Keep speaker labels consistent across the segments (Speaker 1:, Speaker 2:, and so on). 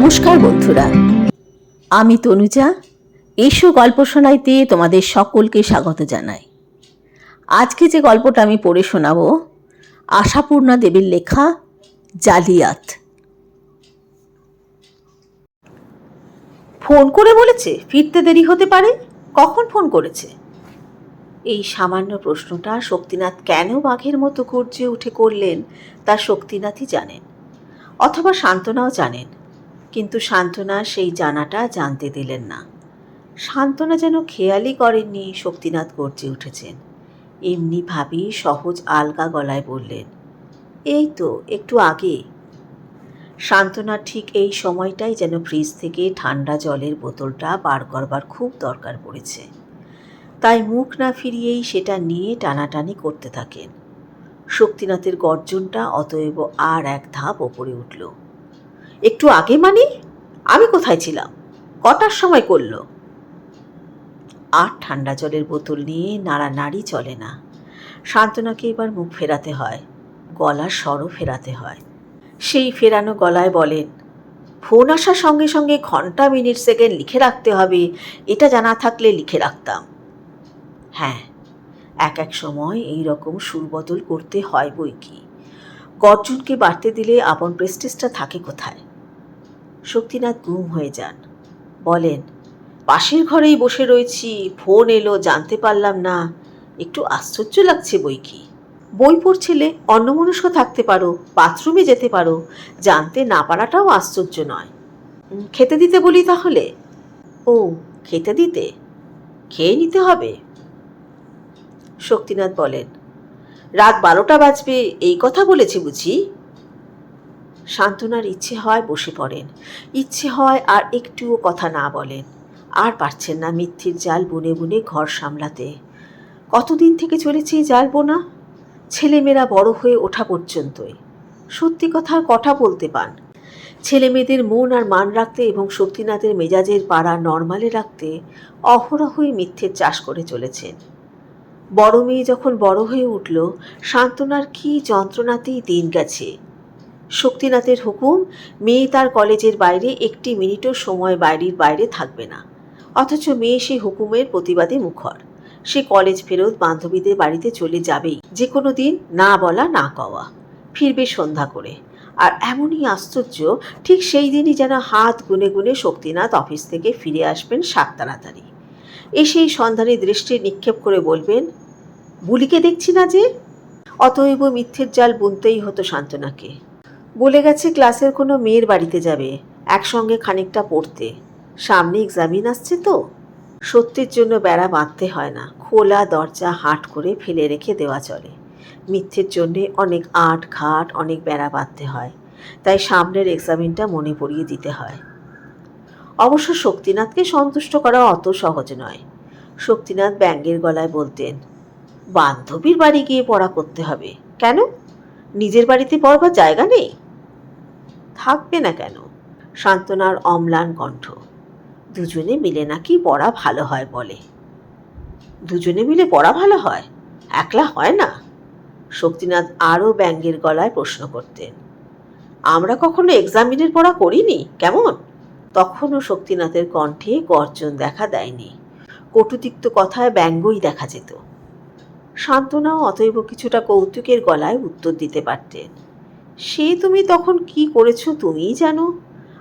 Speaker 1: নমস্কার বন্ধুরা। আমি তনুজা। এসো গল্প শোনাইতে তোমাদের সকলকে স্বাগত জানাই। আজকে যে গল্পটা আমি পড়ে শোনাবো, আশাপূর্ণা দেবীর লেখা জালিয়াত। ফোন করে বলেছে, ফিরতে দেরি হতে পারে? কখন ফোন করেছে? এই সামান্য প্রশ্নটা শক্তিনাথ কেন বাঘের মতো গর্জে উঠে করলেন, তা শক্তিনাথই জানেন, অথবা সান্ত্বনাও জানেন। কিন্তু সান্ত্বনা সেই জানাটা জানতে দিলেন না। সান্ত্বনা যেন খেয়ালই করেননি শক্তিনাথ গর্জে উঠেছেন। এমনি ভাবি সহজ আলগা গলায় বললেন, এই তো, একটু আগে। সান্ত্বনা ঠিক এই সময়টাই যেন ফ্রিজ থেকে ঠান্ডা জলের বোতলটা বার করবার খুব দরকার পড়েছে। তাই মুখ না ফিরিয়েই সেটা নিয়ে টানাটানি করতে থাকেন। শক্তিনাথের গর্জনটা অতএব আর এক ধাপ ওপরে উঠল। একটু আগে মানে? আমি কোথায় ছিলাম? কটার সময় করল? আর ঠান্ডা জলের বোতল নিয়ে নাড়ানাড়ি চলে না। সান্ত্বনাকে এবার মুখ ফেরাতে হয়, গলার স্বরও ফেরাতে হয়। সেই ফেরানো গলায় বলেন, ফোন আসার সঙ্গে সঙ্গে ঘণ্টা, মিনিট, সেকেন্ড লিখে রাখতে হবে, এটা জানা থাকলে লিখে রাখতাম। হ্যাঁ এক এক সময় এই রকম সুরবদল করতে হয় বই কি? গর্জনকে বাড়তে দিলে আপন প্রেস্টিজটা থাকে কোথায়? শক্তিনাথ গুম হয়ে যান। বলেন, পাশের ঘরেই বসে রয়েছি, ফোন এলো, জানতে পারলাম না, একটু আশ্চর্য লাগছে বই কি। বই পড়ছিলে, অন্যমনস্ক থাকতে পারো, বাথরুমে যেতে পারো, জানতে না পারাটাও আশ্চর্য নয়। খেতে দিতে বলি তাহলে? ও, খেতে দিতে? খেয়ে নিতে হবে? শক্তিনাথ বলেন, রাত বারোটা বাজবে, এই কথা বলেছি বুঝি? সান্ত্বনার ইচ্ছে হয় বসে পড়েন। ইচ্ছে হয় আর একটুও কথা না বলেন। আর পারছেন না মিথ্যের জাল বুনে বুনে ঘর সামলাতে। কতদিন থেকে চলেছে এই জাল বোনা? ছেলেমেয়েরা বড় হয়ে ওঠা পর্যন্তই। সত্যি কথা কথা বলতে পান। ছেলে মেয়েদের মন আর মান রাখতে এবং শক্তিনাথের মেজাজের পাড়া নর্মালে রাখতে অহরহই মিথ্যের চাষ করে চলেছেন। বড় মেয়ে যখন বড় হয়ে উঠল, সান্ত্বনার কি যন্ত্রণাতেই দিন গেছে। শক্তিনাথের হুকুম, মেয়ে তার কলেজের বাইরে একটি মিনিটও সময় বাইরের বাইরে থাকবে না। অথচ মেয়ে সেই হুকুমের প্রতিবাদে মুখর। সে কলেজ ফেরত বান্ধবীদের বাড়িতে চলে যাবেই যে কোনো দিন না বলা, না কওয়া। ফিরবে সন্ধ্যা করে। আর এমনই আশ্চর্য, ঠিক সেই দিনই যেন হাত গুনে গুনে শক্তিনাথ অফিস থেকে ফিরে আসবেন সাত তাড়াতাড়ি। এসেই সন্ধানী দৃষ্টি নিক্ষেপ করে বলবেন, বুলিকে দেখছি না যে? অতএব মিথ্যের জাল বুনতেই হতো সান্ত্বনাকে। বলে গেছে ক্লাসের কোনো মেয়ের বাড়িতে যাবে, একসঙ্গে খানিকটা পড়তে। সামনে এক্সামিন আসছে তো। সত্যির জন্য বেড়া বাঁধতে হয় না, খোলা দরজা হাট করে ফেলে রেখে দেওয়া চলে। মিথ্যের জন্যে অনেক আট ঘাট, অনেক বেড়া বাঁধতে হয়, তাই সামনের এক্সামিনটা মনে পড়িয়ে দিতে হয়। অবশ্য শক্তিনাথকে সন্তুষ্ট করা অত সহজ নয়। শক্তিনাথ ব্যাঙ্গের গলায় বলতেন, বান্ধবীর বাড়ি গিয়ে পড়া করতে হবে। কেন? নিজের বাড়িতে পড়বার জায়গা নেই? থাকবে না কেন? সান্ত্বনার অম্লান কণ্ঠ। দুজনে মিলে নাকি পড়া ভালো হয় বলে। দুজনে মিলে পড়া ভালো হয়? একলা হয় না? শক্তিনাথ আরও ব্যঙ্গের গলায় প্রশ্ন করতেন। আমরা কখনো এক্সামিনের পড়া করিনি, কেমন? তখনও শক্তিনাথের কণ্ঠে গর্জন দেখা দেয়নি। কটুতিক্ত কথায় ব্যঙ্গই দেখা যেত। সান্ত্বনাও অতএব কিছুটা কৌতুকের গলায় উত্তর দিতে পারতেন। সে তুমি তখন কি করেছ তুমিই জানো।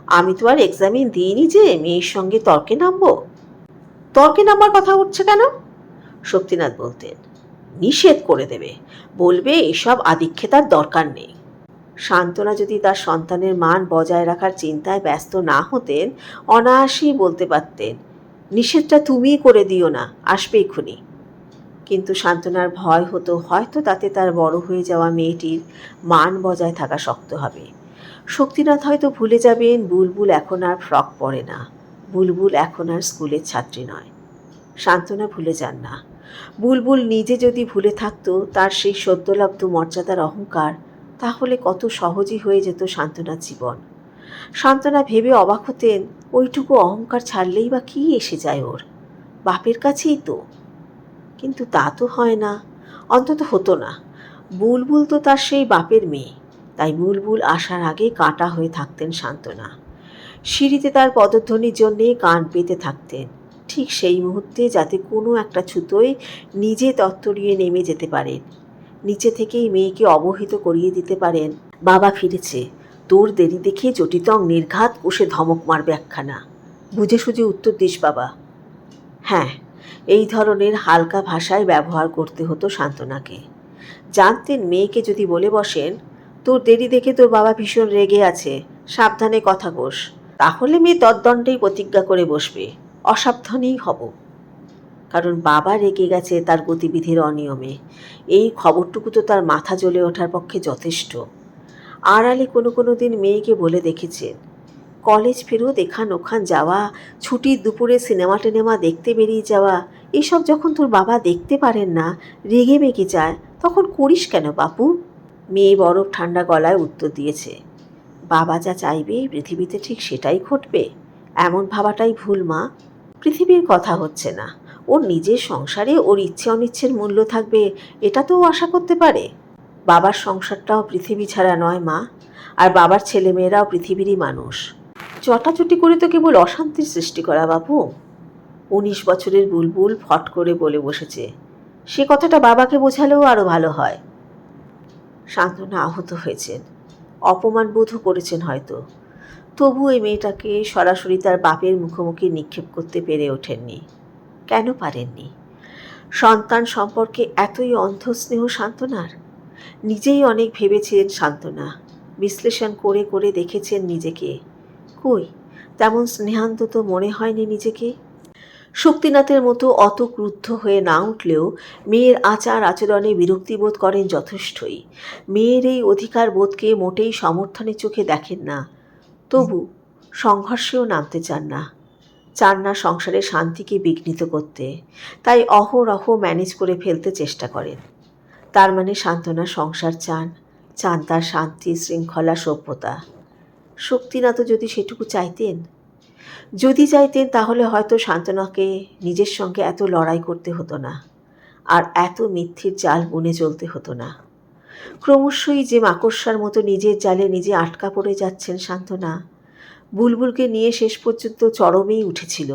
Speaker 1: আমি তো আর এক্সামিন দিইনি যে মেয়ের সঙ্গে তর্কে নামবো। তর্কে নামার কথা উঠছে কেন? শক্তিনাথ বলতেন, নিষেধ করে দেবে। বলবে, এসব আদিক্ষেতার দরকার নেই। সান্ত্বনা যদি তার সন্তানের মান বজায় রাখার চিন্তায় ব্যস্ত না হতেন, অনায়াসেই বলতে পারতেন, নিষেধটা তুমিই করে দিও না, আসবে এক্ষুনি। কিন্তু সান্ত্বনার ভয় হতো, হয়তো তাতে তার বড় হয়ে যাওয়া মেয়েটির মান বজায় থাকা শক্ত হবে। শক্তিনাথ হয়তো ভুলে যাবেন, বুলবুল এখন আর ফ্রক পরে না। বুলবুল এখন আর স্কুলের ছাত্রী নয়। সান্ত্বনা ভুলে যান না। বুলবুল নিজে যদি ভুলে থাকতো, তার সেই সদ্যলব্ধ মর্যাদার অহংকার, তাহলে কত সহজই হয়ে যেত সান্ত্বনার জীবন। সান্ত্বনা ভেবে অবাক হতেন, ওইটুকু অহংকার ছাড়লেই বা কী এসে যায় ওর? বাপের কাছেই তো। কিন্তু তা তো হয় না। অন্তত হতো না। বুলবুল তো তার সেই বাপের মেয়ে। তাই বুলবুল আসার আগে কাটা হয়ে থাকতেন সান্ত্বনা। সিঁড়িতে তার পদধ্বনির জন্যে কান পেতে থাকতেন। ঠিক সেই মুহূর্তে যাতে কোনো একটা ছুতোয় নিজে তত্তরিয়ে নেমে যেতে পারেন। নিচে থেকেই মেয়েকে অবহিত করিয়ে দিতে পারেন। বাবা ফিরেছে। তোর দেরি দেখে জটিতং নির্ঘাত কষে ধমক মারবে একখানা। বুঝে সুঝে উত্তর দিস বাবা। হ্যাঁ। এই ধরনের হালকা ভাষায় ব্যবহার করতে হতো শান্তনাকে। জানতেন মেয়েকে যদি বলে বসেন, তোর দেরি দেখে তোর বাবা ভীষণ রেগে আছে, সাবধানে কথা কোষ তাহলে মেয়ে তদ্দণ্ডেই প্রতিজ্ঞা করে বসবে। অসাবধানেই হব। কারণ বাবা রেগে গেছে তার গতিবিধির অনিয়মে। এই খবরটুকু তো তার মাথা জ্বলে ওঠার পক্ষে যথেষ্ট। আড়ালে কোনো কোনো দিন মেয়েকে বলে দেখেছেন কলেজ ফেরত এখান ওখান যাওয়া ছুটির দুপুরে সিনেমা টিনেমা দেখতে বেরিয়ে যাওয়া, এসব যখন তোর বাবা দেখতে পারেন না, রেগে বেগে যায়, তখন করিস কেন বাপু? মেয়ে বরফ ঠান্ডা গলায় উত্তর দিয়েছে, বাবা যা চাইবে পৃথিবীতে ঠিক সেটাই ঘটবে, এমন ভাবাটাই ভুল মা। পৃথিবীর কথা হচ্ছে না, ওর নিজের সংসারে ওর ইচ্ছে অনিচ্ছের মূল্য থাকবে, এটা তো ও আশা করতে পারে। বাবার সংসারটাও পৃথিবী ছাড়া নয় মা, আর বাবার ছেলেমেয়েরাও পৃথিবীরই মানুষ। চটাচটি করে তো কেবল অশান্তির সৃষ্টি করা বাবু। উনিশ বছরের বুলবুল ফট করে বলে বসেছে, সে কথাটা বাবাকে বোঝালেও আরও ভালো হয়। সান্ত্বনা আহত হয়েছেন। অপমান বোধও করেছেন হয়তো। তবু এই মেয়েটাকে সরাসরি তার বাপের মুখোমুখি নিক্ষেপ করতে পেরে ওঠেননি। কেন পারেননি? সন্তান সম্পর্কে এতই অন্ধস্নেহ সান্ত্বনার? নিজেই অনেক ভেবেছিলেন সান্ত্বনা, বিশ্লেষণ করে করে দেখেছেন নিজেকে। কই? তেমন স্নেহান্ত তো মনে হয়নি নিজেকে। শক্তিনাথের মতো অত ক্রুদ্ধ হয়ে না উঠলেও মেয়ের আচার আচরণে বিরক্তিবোধ করেন যথেষ্টই। মেয়ের এই অধিকার বোধকে মোটেই সমর্থনের চোখে দেখেন না। তবু সংঘর্ষেও নামতে চান না। চান না সংসারে শান্তিকে বিঘ্নিত করতে। তাই অহরহ ম্যানেজ করে ফেলতে চেষ্টা করেন। তার মানে সান্ত্বনা সংসার চান। চান তার শান্তি, শৃঙ্খলা, সভ্যতা। শক্তিনাথ যদি সেটুকু চাইতেন। যদি চাইতেন, তাহলে হয়তো শান্তনাকে নিজের সঙ্গে এত লড়াই করতে হতো না, আর এত মিথ্যের জাল বুনে চলতে হতো না। ক্রমশই যে মাকড়সার মতো নিজের জালে নিজে আটকা পড়ে যাচ্ছেন শান্তনা, বুলবুলকে নিয়ে শেষ পর্যন্ত চরমেই উঠেছিল।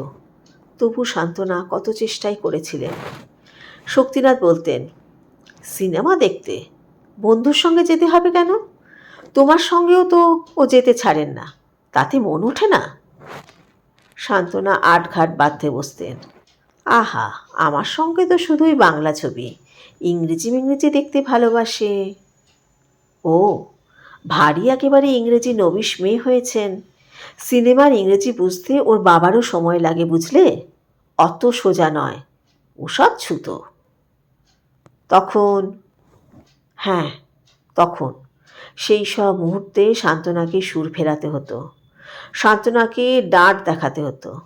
Speaker 1: তবু শান্তনা কত চেষ্টাই করেছিলেন। শক্তিনাথ বলতেন, সিনেমা দেখতে? বন্ধুর সঙ্গে যেতে হবে কেন? তোমার সঙ্গেও তো ও যেতে ছাড়েন না। তাতে মন ওঠে না। শান্তনা আটঘাট বাঁধতে বসতেন। আহা, আমার সঙ্গে তো শুধুই বাংলা ছবি। ইংরেজি মিংরেজি দেখতে ভালোবাসে। ও, ভারী একেবারে ইংরেজি নবিশ মেয়ে হয়েছেন। সিনেমার ইংরেজি বুঝতে ওর বাবারও সময় লাগে বুঝলে? অত সোজা নয়। ওসব ছুতো। তখন হ্যাঁ তখন। সেই সব মুহূর্তে সান্ত্বনাকে সুর ফেরাতে হতো। সান্ত্বনাকে ডাঁট দেখাতে হতো।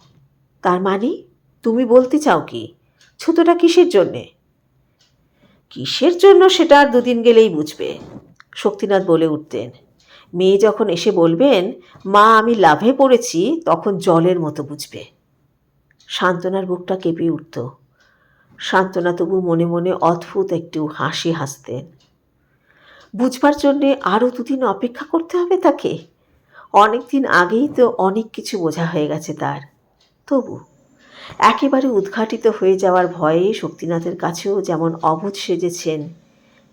Speaker 1: তার মানে তুমি বলতে চাও কি? ছুতোটা কিসের জন্যে? কিসের জন্য সেটা আর দুদিন গেলেই বুঝবে, শক্তিনাথ বলে উঠতেন। মেয়ে যখন এসে বলবেন, মা, আমি লাভে পড়েছি, তখন জলের মতো বুঝবে। সান্ত্বনার বুকটা কেঁপে উঠত। সান্ত্বনা তবু মনে মনে অদ্ভুত একটু হাসি হাসতেন। বুঝবার জন্যে আরও দুদিন অপেক্ষা করতে হবে তাকে। অনেক দিন আগেই তো অনেক কিছু বোঝা হয়ে গেছে তার। তবু একেবারে উদ্ঘাটিত হয়ে যাওয়ার ভয়ে শক্তিনাথের কাছেও যেমন অবুধ সেজেছেন,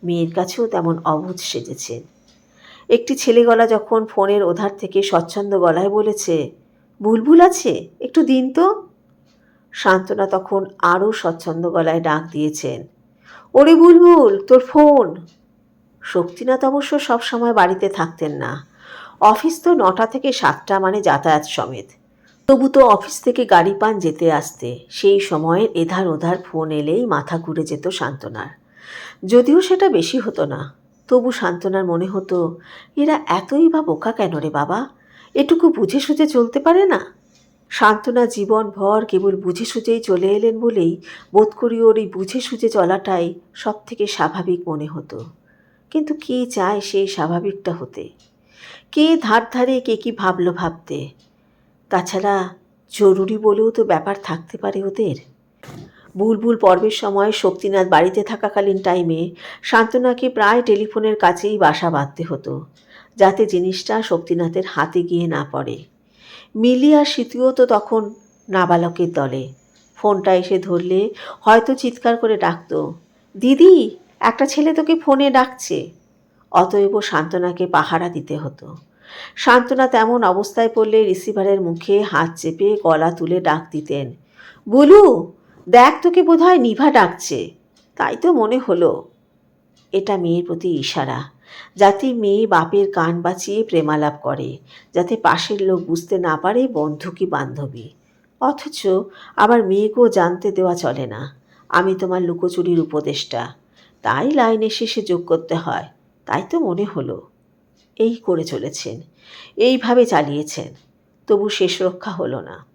Speaker 1: মেয়ের কাছেও তেমন অবুধ সেজেছেন। একটি ছেলে গলা যখন ফোনের ওধার থেকে স্বচ্ছন্দ গলায় বলেছে, বুলবুল আছে? একটু দিন তো। সান্ত্বনা তখন আরও স্বচ্ছন্দ গলায় ডাক দিয়েছেন, ওরে বুলবুল, তোর ফোন। শক্তিনাথ অবশ্য সবসময় বাড়িতে থাকতেন না। অফিস তো নটা থেকে সাতটা মানে যাতায়াত সমেত। তবু তো অফিস থেকে গাড়ি পান যেতে আসতে। সেই সময়ের এধার ওধার ফোন এলেই মাথা ঘুরে যেত সান্ত্বনার যদিও সেটা বেশি হতো না, তবু সান্ত্বনার মনে হতো, এরা এতই বা বোকা কেন রে বাবা? এটুকু বুঝে সুঝে চলতে পারে না? সান্ত্বনা জীবন ভর কেবল বুঝে সুঝেই চলে এলেন বলেই বোধ করি ওর এই বুঝে সুঝে চলাটাই সব থেকে স্বাভাবিক মনে হতো। কিন্তু কে চায় সেই স্বাভাবিকটা হতে? কে ধার ধারে কে কি ভাবলো ভাবতে? তাছাড়া জরুরি বলেও তো ব্যাপার থাকতে পারে ওদের। বুলবুল পর্বের সময় শক্তিনাথ বাড়িতে থাকাকালীন টাইমে শান্তনাকে প্রায় টেলিফোনের কাছেই বাসা বাঁধতে হতো, যাতে জিনিসটা শক্তিনাথের হাতে গিয়ে না পড়ে। মিলি আর তো তখন নাবালকের দলে। ফোনটা এসে ধরলে হয়তো চিৎকার করে ডাকতো, দিদি একটা ছেলে তোকে ফোনে ডাকছে। অতএব সান্ত্বনাকে পাহারা দিতে হতো। সান্ত্বনা তেমন অবস্থায় পড়লে রিসিভারের মুখে হাত চেপে গলা তুলে ডাক দিতেন, বলু, দেখ তোকে বোধহয় নিভা ডাকছে। তাই তো মনে হলো। এটা মেয়ের প্রতি ইশারা, যাতে মেয়ে বাপের কান বাঁচিয়ে প্রেমালাপ করে, যাতে পাশের লোক বুঝতে না পারে বন্ধু কি বান্ধবী। অথচ আবার মেয়েকেও জানতে দেওয়া চলে না। আমি তোমার লুকোচুরির উপদেষ্টা। তাই লাইনের শেষে যোগ করতে হয়। তাই তো মনে হলো। এই করে চলেছেন। এইভাবে চালিয়েছেন। তবু শেষ রক্ষা হলো না।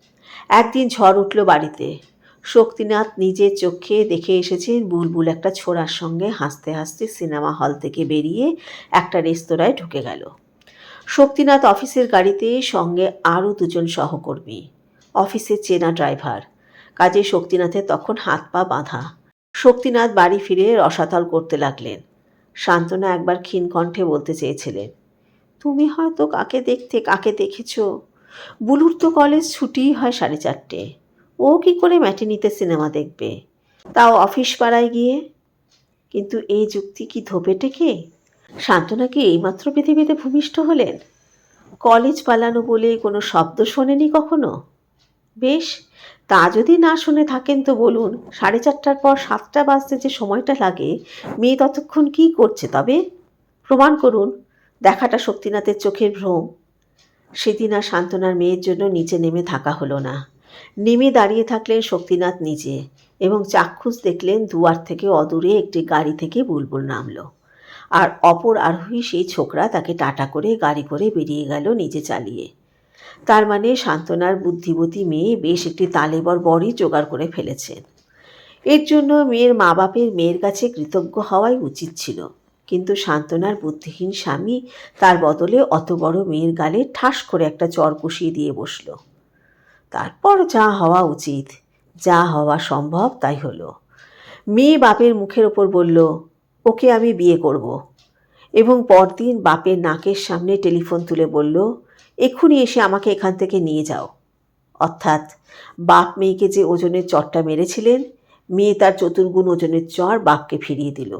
Speaker 1: একদিন ঝড় উঠল বাড়িতে। শক্তিনাথ নিজের চোখে দেখে এসেছেন বুলবুল একটা ছোড়ার সঙ্গে হাসতে হাসতে সিনেমা হল থেকে বেরিয়ে একটা রেস্তোরাঁয় ঢুকে গেল। শক্তিনাথ অফিসের গাড়িতে সঙ্গে আরও দুজন সহকর্মী। অফিসের চেনা ড্রাইভার। কাজে শক্তিনাথের তখন হাত পা বাঁধা। শক্তিনাথ বাড়ি ফিরে রসাতল করতে লাগলেন। শান্তনা একবার ক্ষীণ কণ্ঠে বলতে চেয়েছিলেন, তুমি হয়তো কাকে দেখতে, কাকে দেখেছ? বুলুর তো কলেজ ছুটিই হয় সাড়ে চারটে। ও কি করে ম্যাটিনিতে সিনেমা দেখবে? তাও অফিস পাড়ায় গিয়ে? কিন্তু এই যুক্তি কি ধোপে টেকে? শান্তনা কি এইমাত্র পৃথিবীতে ভূমিষ্ঠ হলেন? কলেজ পালানো বলে কোনো শব্দ শোনেনি কখনো? বেশ তা যদি না শুনে থাকেন তো বলুন, সাড়ে চারটার পর সাতটা বাজতে যে সময়টা লাগে, মেয়ে ততক্ষণ কী করছে তবে? প্রমাণ করুন, দেখাটা শক্তিনাথের চোখের ভ্রম। সেদিন আর সান্ত্বনার মেয়ের জন্য নিচে নেমে থাকা হলো না। নেমে দাঁড়িয়ে থাকলেন শক্তিনাথ নিজে এবং চাক্ষুষ দেখলেন দুয়ার থেকে অদূরে একটি গাড়ি থেকে বুলবুল নামলো। আর অপর আরোহী সেই ছোকরা তাকে টাটা করে গাড়ি করে বেরিয়ে গেল নিজে চালিয়ে। তার মানে সান্ত্বনার বুদ্ধিবতী মেয়ে বেশ একটি তালেবর বরই জোগাড় করে ফেলেছেন এর জন্য মেয়ের মা বাপের মেয়ের কাছে কৃতজ্ঞ হওয়াই উচিত ছিল। কিন্তু সান্ত্বনার বুদ্ধিহীন স্বামী তার বদলে অত বড় মেয়ের গালে ঠাস করে একটা চর কষিয়ে দিয়ে বসল। তারপর যা হওয়া উচিত, যা হওয়া সম্ভব তাই হলো। মেয়ে বাপের মুখের ওপর বলল, ওকে আমি বিয়ে করব। এবং পরদিন বাপের নাকের সামনে টেলিফোন তুলে বলল এক্ষুনি এসে আমাকে এখান থেকে নিয়ে যাও। অর্থাৎ বাপ মেয়েকে যে ওজনের চরটা মেরেছিলেন, মেয়ে তার চতুর্গুণ ওজনের চর বাপকে ফিরিয়ে দিল।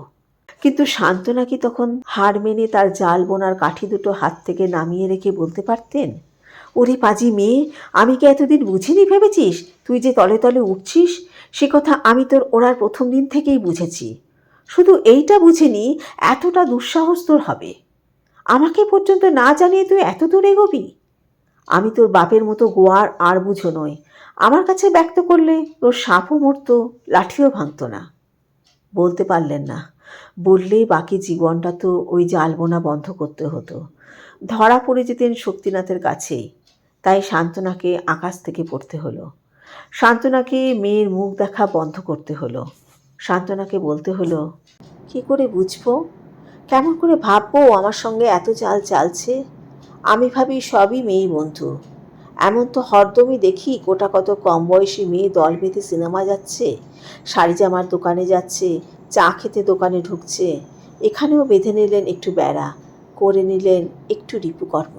Speaker 1: কিন্তু শান্তনা কি তখন হার মেনে তার জাল বোনার কাঠি দুটো হাত থেকে নামিয়ে রেখে বলতে পারতেন? ওরে পাজি মেয়ে, আমি কি এতদিন বুঝিনি ভেবেছিস? তুই যে তলে তলে উঠছিস, সে কথা আমি তোর ওড়ার প্রথম দিন থেকেই বুঝেছি। শুধু এইটা বুঝিনি, এতটা দুঃসাহস তোর হবে। আমাকে পর্যন্ত না জানিয়ে তুই এত দূর এগোবি আমি তোর বাপের মতো গোয়ার আর বুঝো নই আমার কাছে ব্যক্ত করলে তোর সাপও মরতো, লাঠিও ভাঙতো না। বলতে পারলেন না। বললেই বাকি জীবনটা তো ওই জালবোনা বন্ধ করতে হতো। ধরা পড়ে যেতেন শক্তিনাথের কাছেই। তাই শান্তনাকে আকাশ থেকে পড়তে হলো। শান্তনাকে মেয়ের মুখ দেখা বন্ধ করতে হলো। শান্তনাকে বলতে হলো, কি করে বুঝব? কেমন করে ভাববো আমার সঙ্গে এত চাল চালছে? আমি ভাবি সবই মেয়েই বন্ধু। এমন তো হরদমই দেখি গোটা কত কম বয়সী মেয়ে দল বেঁধে সিনেমা যাচ্ছে, শাড়ি জামার দোকানে যাচ্ছে, চা খেতে দোকানে ঢুকছে। এখানেও বেঁধে নিলেন একটু বেড়া, করে নিলেন একটু রিপুকর্ম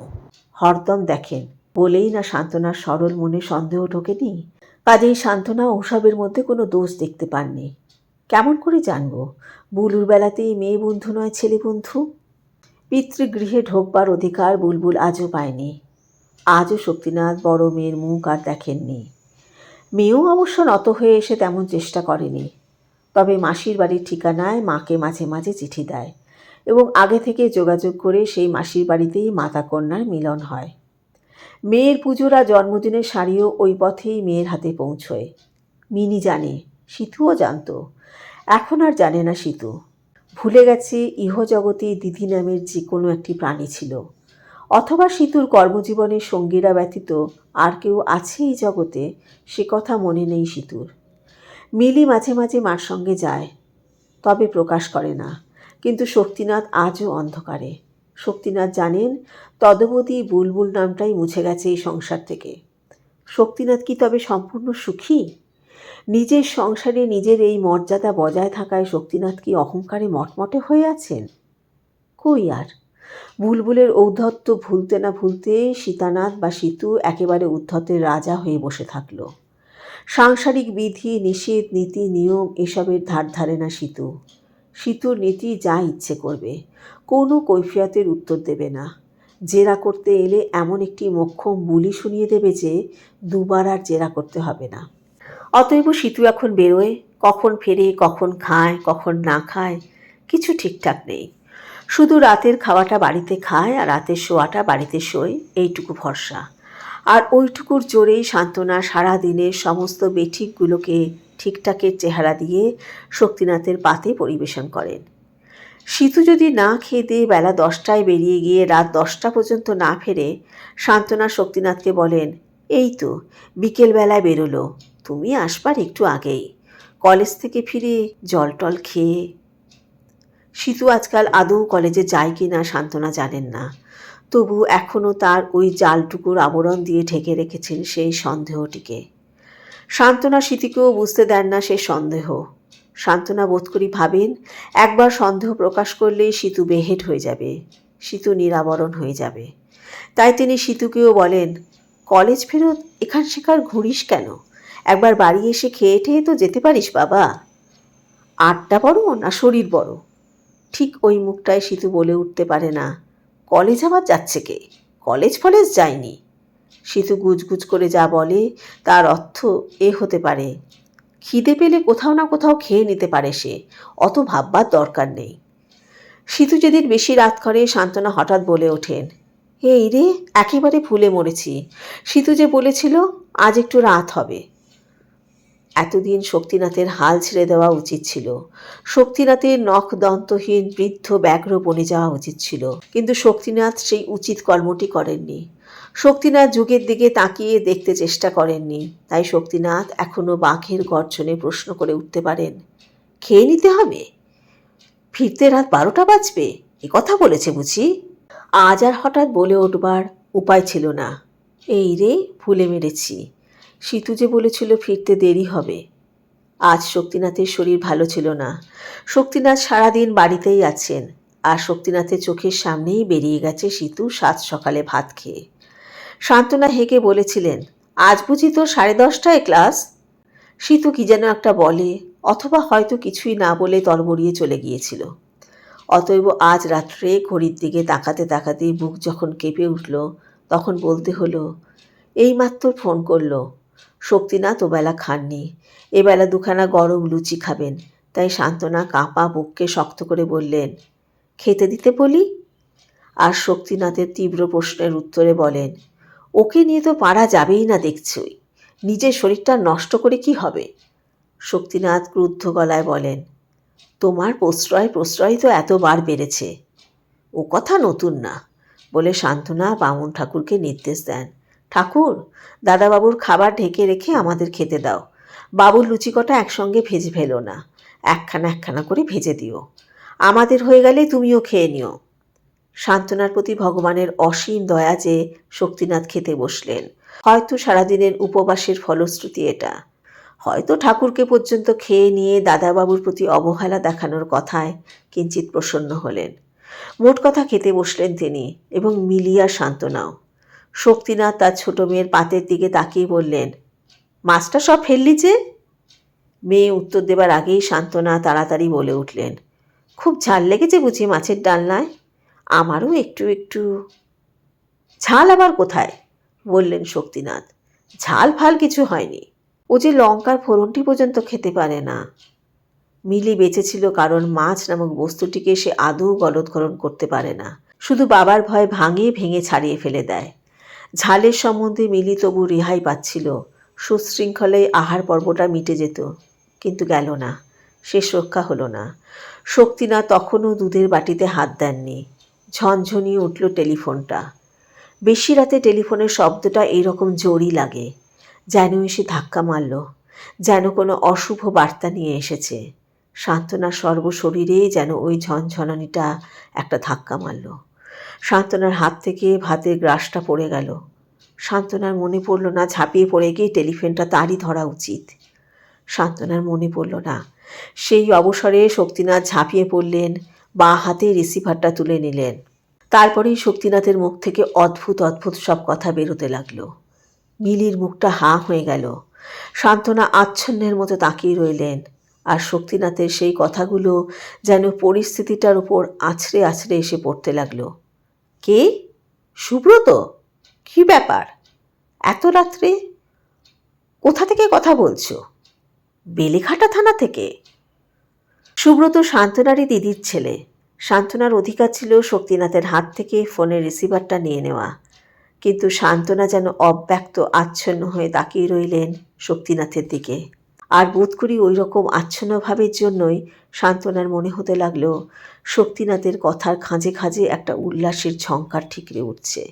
Speaker 1: হরদম দেখেন, বলেই না সান্ত্বনার সরল মনে সন্দেহ ঢোকেনি? কাজেই সান্ত্বনা ওসবের মধ্যে কোনো দোষ দেখতে পাননি। কেমন করে জানব? বুলুর বেলাতেই মেয়ে বন্ধু নয় ছেলে বন্ধু? পিতৃগৃহে ঢোকবার অধিকার বুলবুল আজও পায়নি। আজও শক্তিনাথ বড় মেয়ের মুখ আর দেখেননি। মেয়েও অবশ্য নত হয়ে এসে তেমন চেষ্টা করেনি। তবে মাসির বাড়ির ঠিকানায় মাকে মাঝে মাঝে চিঠি দেয় এবং আগে থেকে যোগাযোগ করে সেই মাসির বাড়িতেই মাতা কন্যার মিলন হয়। মেয়ের পুজোরা জন্মদিনের শাড়িও ওই পথেই মেয়ের হাতে পৌঁছয়। মিনি জানে সিতুও জানতো। এখন আর জানে না সিতু। ভুলে গেছে ইহজগতে দিদি নামের যে কোনো একটি প্রাণী ছিল। অথবা সিতুর কর্মজীবনের সঙ্গীরা ব্যতীত আর কেউ আছে এই জগতে, সে কথা মনে নেই সিতুর। মিলি মাঝে মাঝে মার সঙ্গে যায়, তবে প্রকাশ করে না। কিন্তু শক্তিনাথ আজও অন্ধকারে। শক্তিনাথ জানেন, তদবধি বুলবুল নামটাই মুছে গেছে এই সংসার থেকে। শক্তিনাথ কি তবে সম্পূর্ণ সুখী? নিজের সংসারে নিজের এই মর্যাদা বজায় থাকায় শক্তিনাথ কি অহংকারে মটমটে হয়ে আছেন? কই আর? বুলবুলের ঔদ্ধত্য ভুলতে না ভুলতে সীতানাথ বা সীতু একেবারে উদ্ধতের রাজা হয়ে বসে থাকল। সাংসারিক বিধি, নিষেধ, নীতি, নিয়ম এসবের ধার ধারে না সীতু। সীতুর নীতি যা ইচ্ছে করবে, কোনো কৈফিয়তের উত্তর দেবে না। জেরা করতে এলে এমন একটি মোক্ষম বুলি শুনিয়ে দেবে যে দুবার আর জেরা করতে হবে না। অতএব সিতু এখন বেরোয়, কখন ফেরে, কখন খায়, কখন না খায়, কিছু ঠিকঠাক নেই। শুধু রাতের খাওয়াটা বাড়িতে খায় আর রাতের শোয়াটা বাড়িতে শোয়, এইটুকু ভরসা। আর ওইটুকুর জোরেই সান্ত্বনা সারা দিনের সমস্ত বেঠিকগুলোকে ঠিকঠাকের চেহারা দিয়ে শক্তিনাথের পাতে পরিবেশন করেন। সিতু যদি না খেয়ে দিয়ে বেলা দশটায় বেরিয়ে গিয়ে রাত দশটা পর্যন্ত না ফেরে, সান্ত্বনা শক্তিনাথকে বলেন, এই তো, বিকেলবেলায় বেরোলো। তুমি আসবার একটু আগেই। কলেজ থেকে ফিরে জল টল খেয়ে। শীতু আজকাল আদৌ কলেজে যায় কি না সান্ত্বনা জানেন না। তবু এখনও তার ওই জালটুকুর আবরণ দিয়ে ঢেকে রেখেছেন সেই সন্দেহটিকে। সান্ত্বনা স্মৃতিকেও বুঝতে দেন না সে সন্দেহ। সান্ত্বনা বোধ করি ভাবেন, একবার সন্দেহ প্রকাশ করলেই সীতু বেহেট হয়ে যাবে। সীতু নিরাবরণ হয়ে যাবে। তাই তিনি সীতুকেও বলেন, কলেজ ফেরত এখান সেখান ঘুরিস কেন? একবার বাড়ি এসে খেয়ে টেয়ে তো যেতে পারিস বাবা। আটটা বড় না শরীর বড়? ঠিক ওই মুখটায় সিতু বলে উঠতে পারে না। কলেজ আবার যাচ্ছে কে? কলেজ ফলেজ যায়নি। সিতু গুজগুজ করে যা বলে, তার অর্থ এ হতে পারে। খিদে পেলে কোথাও না কোথাও খেয়ে নিতে পারে সে, অত ভাববার দরকার নেই। সিতু যেদিন বেশি রাত করে, সান্ত্বনা হঠাৎ বলে ওঠেন। এই রে, একেবারে ফুলে মরেছি। সিতু যে বলেছিল, আজ একটু রাত হবে। এতদিন শক্তিনাথের হাল ছেড়ে দেওয়া উচিত ছিল। শক্তিনাথের নখ দন্তহীন বৃদ্ধ ব্যাঘ্র বনে যাওয়া উচিত ছিল। কিন্তু শক্তিনাথ সেই উচিত কর্মটি করেননি। শক্তিনাথ যুগের দিকে তাকিয়ে দেখতে চেষ্টা করেননি। তাই শক্তিনাথ এখনও বাঘের গর্জনে প্রশ্ন করে উঠতে পারেন, খেয়ে নিতে হবে? ফিরতে রাত বারোটা বাজবে? এ কথা বলেছে বুঝি? আজ আর হঠাৎ বলে উঠবার উপায় ছিল না। এই রে, ভুলে মেরেছি। সীতু যে বলেছিল ফিরতে দেরি হবে। আজ শক্তিনাথের শরীর ভালো ছিল না। শক্তিনাথ সারাদিন বাড়িতেই আছেন, আর শক্তিনাথের চোখের সামনেই বেরিয়ে গেছে সীতু সাত সকালে ভাত খেয়ে। সান্ত্বনা হেগে বলেছিলেন, আজ বুঝি তো সাড়ে দশটায় ক্লাস? সীতু কি যেন একটা বলে, অথবা হয়তো কিছুই না বলে তরবরিয়ে চলে গিয়েছিল। অতএব আজ রাত্রে ঘড়ির দিকে তাকাতে তাকাতেই বুক যখন কেঁপে উঠল, তখন বলতে হলো, এইমাত্র ফোন করল শক্তিনাথ ওবেলা খাননি। এবেলা দুখানা গরম লুচি খাবেন। তাই সান্ত্বনা কাঁপা বুককে শক্ত করে বললেন, খেতে দিতে বলি? আর শক্তিনাথের তীব্র প্রশ্নের উত্তরে বলেন, ওকে নিয়ে তো পারা যাবেই না দেখছই। নিজের শরীরটা নষ্ট করে কি হবে? শক্তিনাথ ক্রুদ্ধ গলায় বলেন, তোমার প্রশ্রয় প্রশ্রয় তো এতবার বেড়েছে। ও কথা নতুন না বলে সান্ত্বনা বামুন ঠাকুরকে নির্দেশ দেন। ঠাকুর, দাদাবাবুর খাবার ঢেকে রেখে আমাদের খেতে দাও। বাবুর লুচি কটা একসঙ্গে ভেজে ফেলো না। একখানা একখানা করে ভেজে দিও। আমাদের হয়ে গেলে তুমিও খেয়ে নিও। সান্ত্বনার প্রতি ভগবানের অসীম দয়া যে শক্তিনাথ খেতে বসলেন, হয়তো সারাদিনের উপবাসের ফলশ্রুতি এটা। হয়তো ঠাকুরকে পর্যন্ত খেয়ে নিয়ে দাদাবাবুর প্রতি অবহেলা দেখানোর কথায় কিঞ্চিত প্রসন্ন হলেন। মোট কথা খেতে বসলেন তিনি এবং মিলিয়া সান্ত্বনাও। শক্তিনাথ তার ছোটো মেয়ের পাতের দিকে তাকিয়ে বললেন মাছটা সব ফেললি যে? মেয়ে উত্তর দেবার আগেই সান্ত্বনা তাড়াতাড়ি বলে উঠলেন, খুব ঝাল লেগেছে বুঝি মাছের ডালনায়? আমারও একটু একটু ঝাল আবার কোথায়? বললেন শক্তিনাথ, ঝাল ফাল কিছু হয়নি, ও যে লঙ্কার ফোড়নটি পর্যন্ত খেতে পারে না। মিলি বেঁচেছিল কারণ মাছ নামক বস্তুটিকে সে আদৌ গলদকরণ করতে পারে না, শুধু বাবার ভয় ভাঙিয়ে ভেঙে ছাড়িয়ে ফেলে দেয়। ঝালের সম্বন্ধে মিলি তবু রেহাই পাচ্ছিল। সুশৃঙ্খলায় আহার পর্বটা মিটে যেত, কিন্তু গেল না। শেষ রক্ষা হলো না। শক্তিনা তখনও দুধের বাটিতে হাত দেননি। ঝনঝনিয়ে উঠল টেলিফোনটা। বেশি রাতে টেলিফোনের শব্দটা এইরকম জোরই লাগে, যেন এসে ধাক্কা মারল, যেন কোনো অশুভ বার্তা নিয়ে এসেছে। সান্ত্বনার সর্বশরীরে যেন ওই ঝনঝনানিটা একটা ধাক্কা মারল। সান্ত্বনার হাত থেকে ভাতের গ্রাসটা পড়ে গেল। সান্ত্বনার মনে পড়ল না, ঝাঁপিয়ে পড়ে গিয়ে টেলিফোনটা তারই ধরা উচিত। সান্ত্বনার মনে পড়ল না, সেই অবসরে শক্তিনাথ ঝাঁপিয়ে পড়লেন, বা হাতে রিসিভারটা তুলে নিলেন। তারপরেই শক্তিনাথের মুখ থেকে অদ্ভুত অদ্ভুত সব কথা বেরোতে লাগল। মিলির মুখটা হাঁ হয়ে গেল। সান্ত্বনা আচ্ছন্নের মতো তাকিয়ে রইলেন, আর শক্তিনাথের সেই কথাগুলো যেন পরিস্থিতিটার উপর আছড়ে আছড়ে এসে পড়তে লাগল। কে? সুব্রত। কি ব্যাপার? এত রাত্রে কোথা থেকে কথা বলছো? বেলেঘাটা থানা থেকে। সুব্রত শান্তনারই দিদির ছেলে। শান্তনার অধিকার ছিল শক্তিনাথের হাত থেকে ফোনের রিসিভারটা নিয়ে নেওয়া। কিন্তু শান্তনা যেন অব্যক্ত, আচ্ছন্ন হয়ে তাকিয়ে রইলেন শক্তিনাথের দিকে। আর বোধ করি ওই রকম আচ্ছন্ন ভাবের জন্যই শান্তনার মনে হতে লাগল শক্তিনাথের কথার খাঁজে খাঁজে একটা উল্লাসের ঝঙ্কার ঠিকরে উঠছে।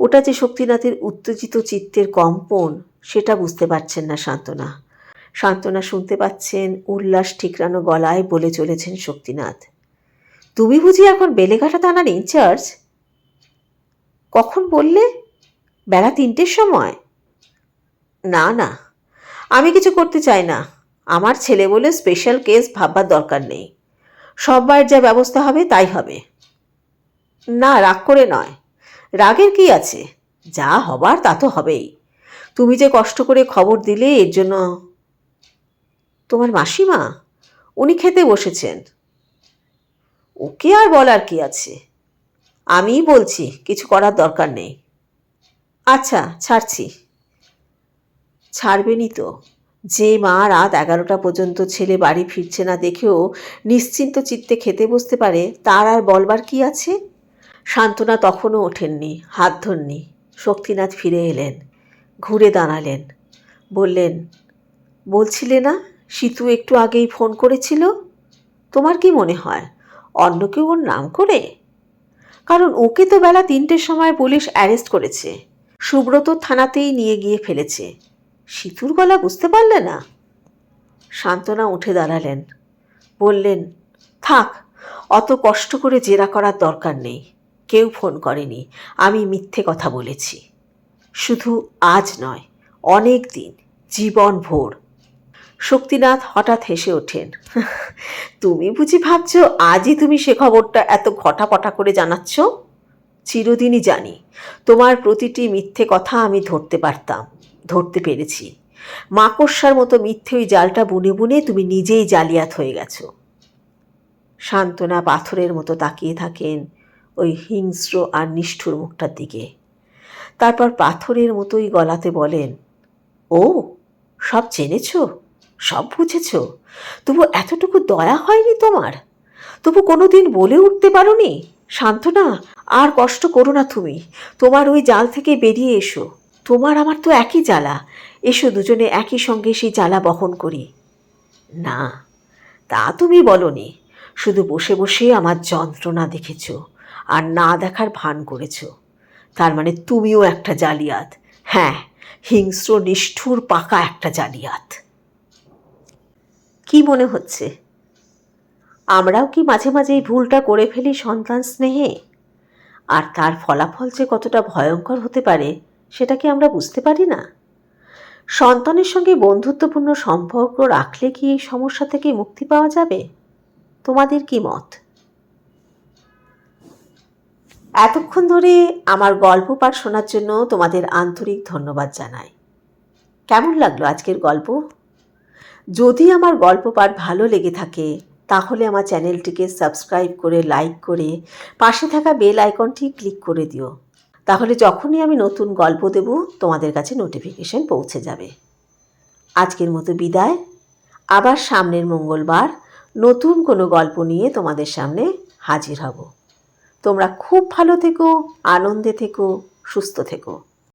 Speaker 1: ওটা যে শক্তিনাথের উত্তেজিত চিত্তের কম্পন, সেটা বুঝতে পারছেন না শান্তনা শান্তনা শুনতে পাচ্ছেন, উল্লাস ঠিকরানো গলায় বলে চলেছেন শক্তিনাথ। তুমি বুঝি এখন বেলেঘাটা থানার ইনচার্জ? কখন বললে? বেলা তিনটের সময়? না না, আমি কিছু করতে চাই না। আমার ছেলে বলে স্পেশাল কেস ভাববার দরকার নেই। সববার যা ব্যবস্থা হবে তাই হবে। না, রাগ করে নয়। রাগের কি আছে? যা হবার তা তো হবেই। তুমি যে কষ্ট করে খবর দিলে, এর জন্য তোমার মাসিমা? উনি খেতে বসেছেন। ওকে আর বলার কি আছে? আমিই বলছি, কিছু করার দরকার নেই। আচ্ছা ছাড়ছি। ছাড়বেনই তো। যে মা রাত এগারোটা পর্যন্ত ছেলে বাড়ি ফিরছে না দেখেও নিশ্চিন্ত চিত্তে খেতে বসতে পারে, তার আর বলবার কি আছে? সান্ত্বনা তখনও ওঠেননি, হাত ধরনি। শক্তিনাথ ফিরে এলেন, ঘুরে দাঁড়ালেন। বললেন, বলছিলে না, সীতু একটু আগেই ফোন করেছিল? তোমার কি মনে হয়, অন্য কেউ ওর নাম করে? কারণ ওকে তো বেলা তিনটের সময় পুলিশ অ্যারেস্ট করেছে, সুব্রত থানাতেই নিয়ে গিয়ে ফেলেছে। সিতুর গলা বুঝতে পারলে না? সান্ত্বনা উঠে দাঁড়ালেন। বললেন, থাক, অত কষ্ট করে জেরা করার দরকার নেই। কেউ ফোন করেনি। আমি মিথ্যে কথা বলেছি। শুধু আজ নয়, অনেক দিন, জীবন ভোর। শক্তিনাথ হঠাৎ হেসে ওঠেন তুমি বুঝি ভাবছ আজই তুমি সে খবরটা এত ঘটাপটা করে জানাচ্ছ? চিরদিনই জানি। তোমার প্রতিটি মিথ্যে কথা আমি ধরতে পারতাম। ধরতে পেরেছি। মাকড়সার মতো মিথ্যে ওই জালটা বুনে বুনে তুমি নিজেই জালিয়াত হয়ে গেছো। সান্ত্বনা পাথরের মতো তাকিয়ে থাকেন ওই হিংস্র আর নিষ্ঠুর মুখটার দিকে। তারপর পাথরের মতোই গলাতে বলেন, ও, সব জেনেছ সব বুঝেছ? তবু এতটুকু দয়া হয়নি তোমার? তবু কোনো দিন বলে উঠতে পারোনি? শান্তনা আর কষ্ট করো না তুমি। তোমার ওই জাল থেকে বেরিয়ে এসো। তোমার আমার তো একই জ্বালা। এসো দুজনে একই সঙ্গে সেই জ্বালা বহন করি। না, তা তুমি বলনি। শুধু বসে বসে আমার যন্ত্রণা দেখেছ আর না দেখার ভান করেছ। তার মানে তুমিও একটা জালিয়াত। হ্যাঁ হিংস্র, নিষ্ঠুর, পাকা একটা জালিয়াত। কি মনে হচ্ছে? আমরাও কি মাঝে মাঝে এই ভুলটা করে ফেলি সন্তান স্নেহে? আর তার ফলাফল যে কতটা ভয়ঙ্কর হতে পারে সেটা কি আমরা বুঝতে পারি না? সন্তানের সঙ্গে বন্ধুত্বপূর্ণ সম্পর্ক রাখলে কি এই সমস্যা থেকে মুক্তি পাওয়া যাবে? তোমাদের কি মত? এতক্ষণ ধরে আমার গল্প পাঠ শোনার জন্য তোমাদের আন্তরিক ধন্যবাদ জানাই। কেমন লাগল আজকের গল্প? যদি আমার গল্প পাঠ ভালো লেগে থাকে, তাহলে আমার চ্যানেলটিকে সাবস্ক্রাইব করে, লাইক করে, পাশে থাকা বেল আইকনটি ক্লিক করে দিও। তাহলে যখনই আমি নতুন গল্প দেব, তোমাদের কাছে নোটিফিকেশন পৌঁছে যাবে। আজকের মতো বিদায়। আবার সামনের মঙ্গলবার নতুন কোনো গল্প নিয়ে তোমাদের সামনে হাজির হব। তোমরা খুব ভালো থেকো, আনন্দে থেকো, সুস্থ থেকো।